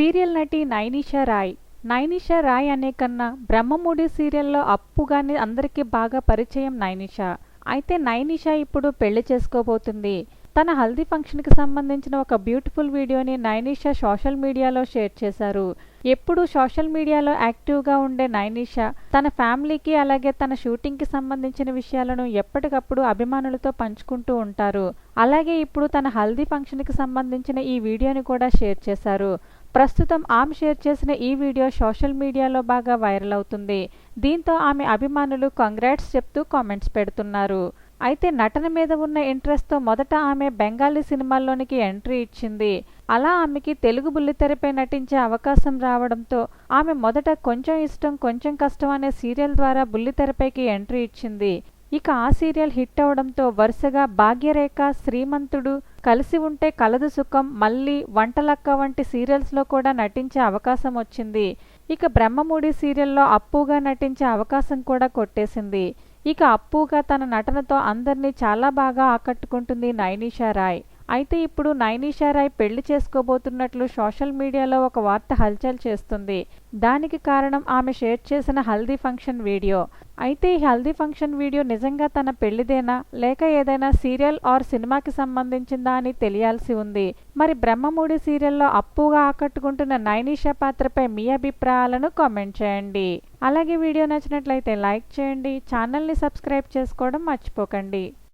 Serial నటి నైనిషా రాయ్. నైనిషా రాయ్ అనే కన్నా బ్రహ్మముడి సీరియల్లో అప్పుగానే అందరికీ బాగా పరిచయం నైనిషా. అయితే నైనిషా ఇప్పుడు పెళ్ళి చేసుకోబోతుంది. తన హల్దీ ఫంక్షన్కి సంబంధించిన ఒక బ్యూటిఫుల్ వీడియోని నైనిషా సోషల్ మీడియాలో షేర్ చేశారు. ఎప్పుడు సోషల్ మీడియాలో యాక్టివ్గా ఉండే నైనిషా తన ఫ్యామిలీకి అలాగే తన షూటింగ్కి సంబంధించిన విషయాలను ఎప్పటికప్పుడు అభిమానులతో పంచుకుంటూ ఉంటారు. అలాగే ఇప్పుడు తన హల్దీ ఫంక్షన్కి సంబంధించిన ఈ వీడియోని కూడా షేర్ చేశారు. ప్రస్తుతం ఆమె షేర్ చేసిన ఈ వీడియో సోషల్ మీడియాలో బాగా వైరల్ అవుతుంది. దీంతో ఆమె అభిమానులు కంగ్రాట్స్ చెప్తూ కామెంట్స్ పెడుతున్నారు. అయితే నటన మీద ఉన్న ఇంట్రెస్ట్తో మొదట ఆమె బెంగాలీ సినిమాల్లోనికి ఎంట్రీ ఇచ్చింది. అలా ఆమెకి తెలుగు బుల్లితెరపై నటించే అవకాశం రావడంతో ఆమె మొదట కొంచెం ఇష్టం కొంచెం కష్టం అనే సీరియల్ ద్వారా బుల్లితెరపైకి ఎంట్రీ ఇచ్చింది. ఇక ఆ సీరియల్ హిట్ అవడంతో వరుసగా భాగ్యరేఖ శ్రీమంతుడు కలిసి ఉంటే కలదు సుఖం మళ్ళీ వంటలక్క వంటి సీరియల్స్లో కూడా నటించే అవకాశం వచ్చింది. ఇక బ్రహ్మముడి సీరియల్లో అప్పుగా నటించే అవకాశం కూడా కొట్టేసింది. ఇక అప్పుగా తన నటనతో అందరినీ చాలా బాగా ఆకట్టుకుంటుంది నైనిషా రాయ్. అయితే ఇప్పుడు నైనిషా రాయ్ పెళ్ళి చేసుకోబోతున్నట్లు సోషల్ మీడియాలో ఒక వార్త హల్చల్ చేస్తుంది. దానికి కారణం ఆమె షేర్ చేసిన హల్దీ ఫంక్షన్ వీడియో. అయితే ఈ హల్దీ ఫంక్షన్ వీడియో నిజంగా తన పెళ్ళిదేనా? లేక ఏదైనా సీరియల్ ఆర్ సినిమాకి సంబంధించిందా అని తెలియాల్సి ఉంది. మరి బ్రహ్మముడి సీరియల్లో అప్పుగా ఆకట్టుకుంటున్న నైనిషా పాత్రపై మీ అభిప్రాయాలను కామెంట్ చేయండి. అలాగే వీడియో నచ్చినట్లయితే లైక్ చేయండి ఛానల్ని సబ్స్క్రైబ్ చేసుకోవడం మర్చిపోకండి.